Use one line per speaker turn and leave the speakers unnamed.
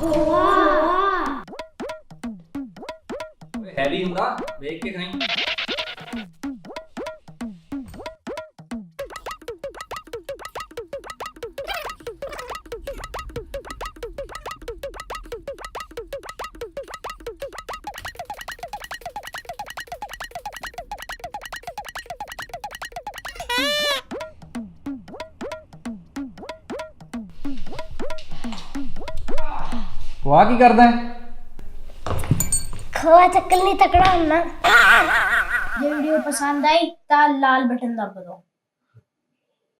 ਖੋਆ। ਹੈਵੀ ਹੁੰਦਾ? ਵੇਖ ਕੇ ਖਾਈ। ਵਾਹ ਕੀ ਕਰਦਾ ਹੈ?
ਖਵਾ ਚੱਕਲ ਨਹੀਂ ਤਕੜਾ ਹੁੰਨਾ
ਜੇ ਵੀਡੀਓ ਪਸੰਦ ਆਈ ਤਾਂ ਲਾਲ ਬਟਨ ਦਬਾ ਦਿਓ